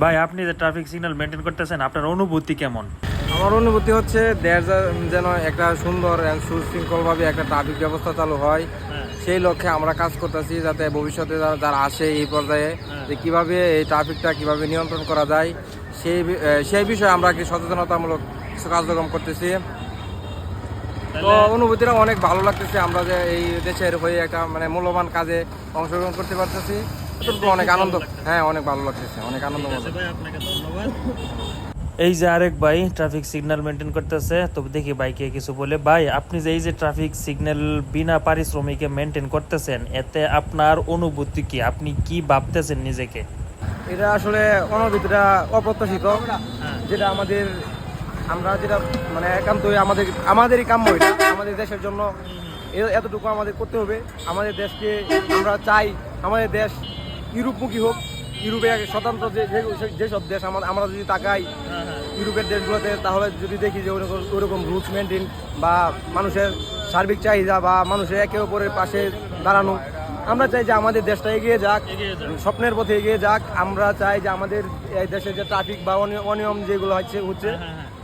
ভাই আপনি যে ট্রাফিক সিগন্যাল মেনটেন করতেছেন আপনার অনুভূতি কেমন? আমার অনুভূতি হচ্ছে দেশ যেন একটা সুন্দর সুশৃঙ্খলভাবে একটা ট্রাফিক ব্যবস্থা চালু হয়। সেই লক্ষ্যে আমরা কাজ করতেছি যাতে ভবিষ্যতে যারা যারা আসে এই পর্যায়ে যে কীভাবে এই ট্রাফিকটা কীভাবে নিয়ন্ত্রণ করা যায় সেই সেই বিষয়ে আমরা কি সচেতনতামূলক কিছু কার্যক্রম করতেছি। তো অনুভূতিটা অনেক ভালো লাগতেছে আমরা যে এই দেশের হয়ে একটা মানে মূল্যবান কাজে অংশগ্রহণ করতে পারতেছি। অনেক আনন্দ। হ্যাঁ অনেক ভালো লাগতেছে অনেক আনন্দ ভাই আপনাকে ধন্যবাদ। এই যে আরেক ভাই ট্রাফিক সিগন্যাল মেনটেন করতেছে তো দেখি বাইকে কিছু বলে। ভাই আপনি যে এই যে ট্রাফিক সিগন্যাল বিনা পারিশ্রমিকে মেনটেন করতেছেন এতে আপনার অনুভূতি কি? আপনি কি ভাবতেছেন নিজেকে? এটা আসলে অনুভূতিটা অপ্রত্যাশিত। যেটা আমাদের আমরা যেটা মানে একান্তই আমাদের আমাদেরই কাম্য এটা আমাদের দেশের জন্য। এতটুকু আমাদের করতে হবে। আমাদের দেশকে আমরা চাই আমাদের দেশ ইউরোপমুখী হোক ইউরোপে স্বতন্ত্র যে যেসব দেশ আমরা আমরা যদি তাকাই ইউরোপের দেশগুলোতে তাহলে যদি দেখি যে ওরকম ওরকম রুলস মেনটেন বা মানুষের সার্বিক চাহিদা বা মানুষের একে অপরের পাশে দাঁড়ানো আমরা চাই যে আমাদের দেশটা এগিয়ে যাক স্বপ্নের পথে এগিয়ে যাক। আমরা চাই যে আমাদের এই দেশে যে ট্রাফিক বা অনি- অনিয়ম যেগুলো হচ্ছে হচ্ছে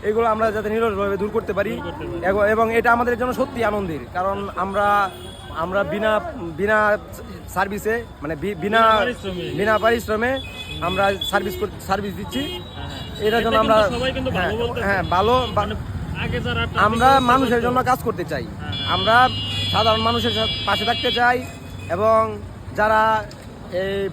এগুলো আমরা যাতে নিরসভাবে দূর করতে পারি। এবং এটা আমাদের জন্য সত্যি আনন্দের। কারণ আমরা আমরা বিনা বিনা সার্ভিসে মানে বিনা বিনা পারিশ্রমে। আমরা সার্ভিস সার্ভিস দিচ্ছি। এটার জন্য আমরা হ্যাঁ, হ্যাঁ ভালো যারা আমরা মানুষের জন্য কাজ করতে চাই। আমরা সাধারণ মানুষের সাথে পাশে থাকতে চাই এবং যারা এই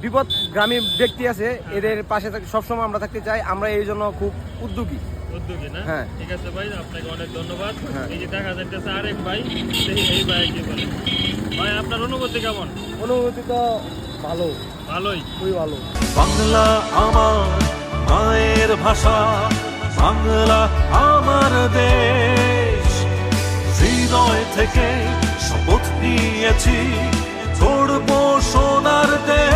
বিপদগ্রামী ব্যক্তি আছে এদের পাশে থাক- সবসময় আমরা থাকতে চাই। আমরা এই জন্য খুব উদ্যোগী। উদ্যোগী না? হ্যাঁ। ঠিক আছে ভাই আপনাকে অনেক ধন্যবাদ। হ্যাঁ। এই যে দেখা আরেক ভাই এই ভাই কি বলে? ভাই আপনার অনুভূতি কেমন? অনুভূতি তো ভালো। ভালোই। খুবই ভালো। বাংলা আমার মায়ের ভাষা বাংলা আমার দেশ। হৃদয় থেকে শপথ নিয়েছি গড়ব সোনার দেশ।